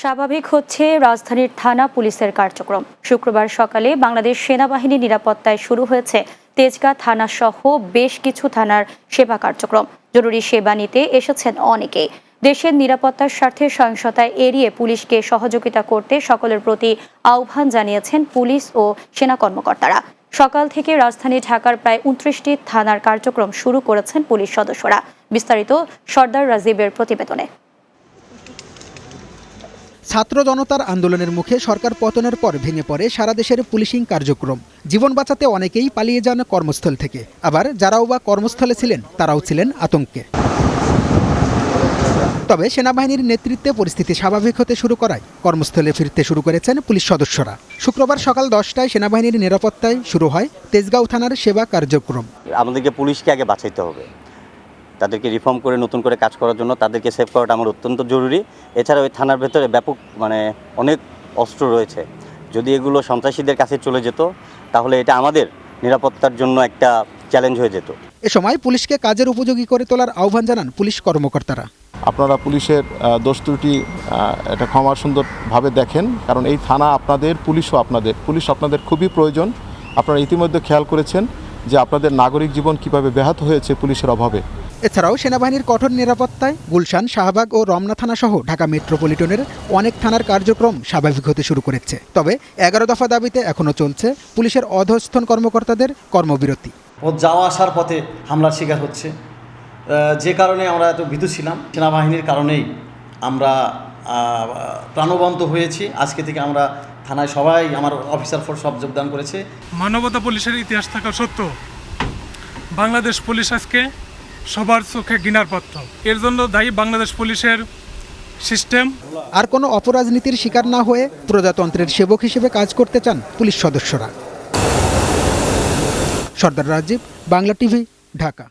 স্বাভাবিক হচ্ছে রাজধানীর থানা পুলিশের কার্যক্রম। শুক্রবার সকালে বাংলাদেশ সেনাবাহিনী নিরাপত্তায় শুরু হয়েছে তেজগাঁ থানা সহ বেশ কিছু থানার সেবা কার্যক্রম। জরুরি সেবা নিতে এসেছেন অনেকে। দেশের নিরাপত্তার স্বার্থে সহিংসতায় এড়িয়ে পুলিশকে সহযোগিতা করতে সকলের প্রতি আহ্বান জানিয়েছেন পুলিশ ও সেনা কর্মকর্তারা। সকাল থেকে রাজধানী ঢাকার প্রায় উনত্রিশটি থানার কার্যক্রম শুরু করেছেন পুলিশ সদস্যরা। বিস্তারিত সর্দার রাজীবের প্রতিবেদনে। ছাত্র জনতার আন্দোলনের মুখে সরকার পতনের পর ভেঙে পড়ে সারা দেশের পুলিশিং কার্যক্রম। জীবন বাঁচাতে অনেকেই পালিয়ে যান কর্মস্থল থেকে। আবার যারাও বা কর্মস্থলে ছিলেন, তারাও ছিলেন আতঙ্কে। তবে সেনাবাহিনীর নেতৃত্বে পরিস্থিতি স্বাভাবিক হতে শুরু করায়। কর্মস্থলে ফিরতে শুরু করেছেন পুলিশ সদস্যরা। শুক্রবার সকাল দশটায় সেনাবাহিনীর নিরাপত্তায় শুরু হয় তেজগাঁও থানার সেবা কার্যক্রম। আমাদেরকে পুলিশকে আগে বাঁচাইতে হবে। তাদেরকে রিফর্ম করে নতুন করে কাজ করার জন্য তাদেরকে সেভ করাটা আমার অত্যন্ত জরুরি। এছাড়া ওই থানার ভেতরে ব্যাপক মানে অনেক অস্ত্র রয়েছে। যদি এগুলো সন্ত্রাসীদের কাছে চলে যেত তাহলে এটা আমাদের নিরাপত্তার জন্য একটা চ্যালেঞ্জ হয়ে যেত। এ সময় পুলিশকে কাজের উপযোগী করে তোলার আহ্বান জানান পুলিশ কর্মকর্তারা। আপনারা পুলিশের দোষ ত্রুটি এটা ক্ষমা সুন্দরভাবে দেখেন। কারণ এই থানা আপনাদের পুলিশও আপনাদের। পুলিশ আপনাদের খুবই প্রয়োজন। আপনারা ইতিমধ্যে খেয়াল করেছেন যে আপনাদের নাগরিক জীবন কীভাবে ব্যাহত হয়েছে পুলিশের অভাবে। এছাড়াও সেনাবাহিনীর কঠোর নিরাপত্তায় গুলশান শাহবাগ ও রমনা থানা সহ ঢাকা মেট্রোপলিটনের অনেক থানার কার্যক্রম স্বাভাবিক হতে শুরু করেছে। তবে এগারো দফা দাবিতে এখনও চলছে পুলিশের অধস্থন কর্মকর্তাদের কর্মবিরতি। ও যাওয়া আসার পথে হামলার শিকার হচ্ছে। যে কারণে আমরা এত ভীতু ছিলাম সেনাবাহিনীর কারণেই আমরা প্রাণবন্ত হয়েছি। আজকে থেকে আমরা থানায় সবাই আমার অফিসার ফোর্স সব যোগদান করেছে। মানবতা পুলিশের ইতিহাস থাকা সত্ত্বেও বাংলাদেশ পুলিশ আজকে সবার চোখে গিনার পাত্র। এর জন্য দায়ী বাংলাদেশ পুলিশের সিস্টেম। আর কোনো অপরাজনীতির শিকার না হয়ে প্রজাতন্ত্রের সেবক হিসেবে কাজ করতে চান পুলিশ সদস্যরা। সর্দার রাজীব, বাংলা টিভি, ঢাকা।